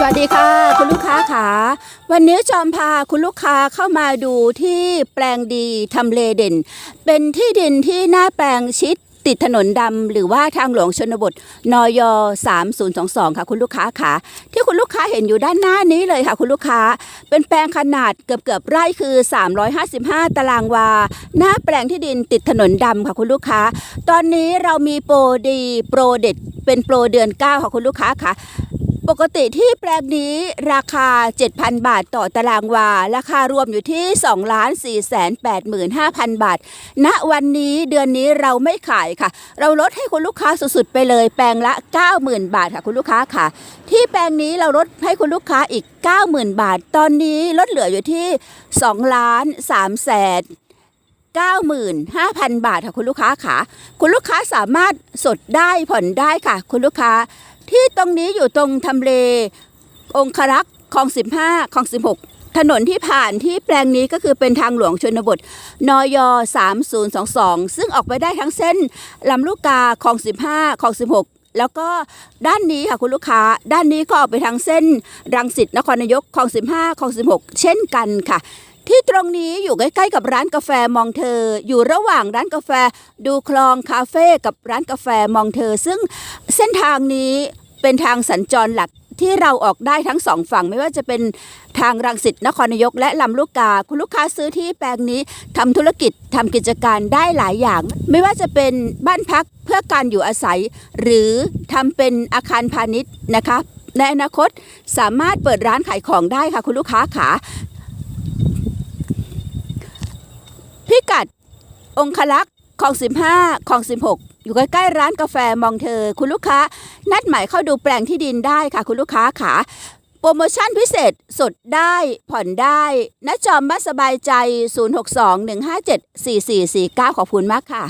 สวัสดีค่ะคุณลูกค้าค่ะวันนี้จอมพาคุณลูกค้าเข้ามาดูที่แปลงดีทำเลเด่น เป็นที่ดินที่หน้าแปลงชิดติดถนนดำหรือว่าทางหลวงชนบทนย3022 ค่ะ คุณลูกค้าค่ะที่คุณลูกค้าเห็นอยู่ด้านหน้านี้เลยค่ะ คุณลูกค้า เป็นแปลงขนาดเกือบเกือบไร่คือ 355 ตารางวา หน้าแปลงที่ดินติดถนนดำค่ะ คุณลูกค้า ตอนนี้เรามีโปรดีโปรเด็ดเป็นโปรเดือน 9 ค่ะ คุณลูกค้าค่ะ ปกติที่แปลงนี้ราคา 7,000 บาทต่อตารางวา ราคารวมอยู่ที่ 2 4 8 5 0 0 0 บาท ณ วันนี้เดือนนี้เราไม่ขายค่ะ เราลดให้คุณลูกค้าสุดๆ ไปเลย แปลงละ 90,000 บาทค่ะคุณลูกค้าค่ะ ที่แปลงนี้เราลดให้คุณลูกค้าอีก 90,000 บาท ตอนนี้ลดเหลืออยู่ที่2ล้าน3แสน95,000 บาทค่ะคุณลูกค้าค่ะ คุณลูกค้าสามารถสดได้ผ่อนได้ค่ะ คุณลูกค้า ที่ตรงนี้อยู่ตรงทำเล องครักษ์คลอง 15คลอง 16 ถนนที่ผ่านที่แปลงนี้ก็คือเป็นทางหลวงชนบทนย3022 ซึ่งออกไปได้ทั้งเส้นลำลูกกาคลอง 15คลอง 16แล้วก็ด้านนี้ค่ะคุณลูกค้า ด้านนี้ก็ออกไปทางเส้น รังสิตนครนายกคลอง 15คลอง 16 เช่นกันค่ะ ที่ตรงนี้อยู่ใกล้ๆกับร้านกาแฟมองเธอ อยู่ระหว่างร้านกาแฟดูคลองคาเฟ่กับร้านกาแฟมองเธอ ซึ่งเส้นทางนี้เป็นทางสัญจรหลักที่เราออกได้ทั้งสองฝั่งไม่ว่าจะเป็นทางรังสิตนครนายก และลำลูกกา คุณลูกค้าซื้อที่แปลงนี้ทำธุรกิจทำกิจการได้หลายอย่าง ไม่ว่าจะเป็นบ้านพักเพื่อการอยู่อาศัย หรือทำเป็นอาคารพาณิชย์นะคะในอนาคตสามารถเปิดร้านขายของได้ค่ะคุณลูกค้าขา พิกัด องคลักษ์คลอง 15คลอง 16 อยู่ใกล้ๆร้านกาแฟมองเธอ คุณลูกค้า นัดหมายเข้าดูแปลงที่ดินได้ค่ะ คุณลูกค้าขาโปรโมชั่นพิเศษสดได้ผ่อนได้ณจอมบ้านสบายใจ 062 157 4449 ขอบคุณมากค่ะ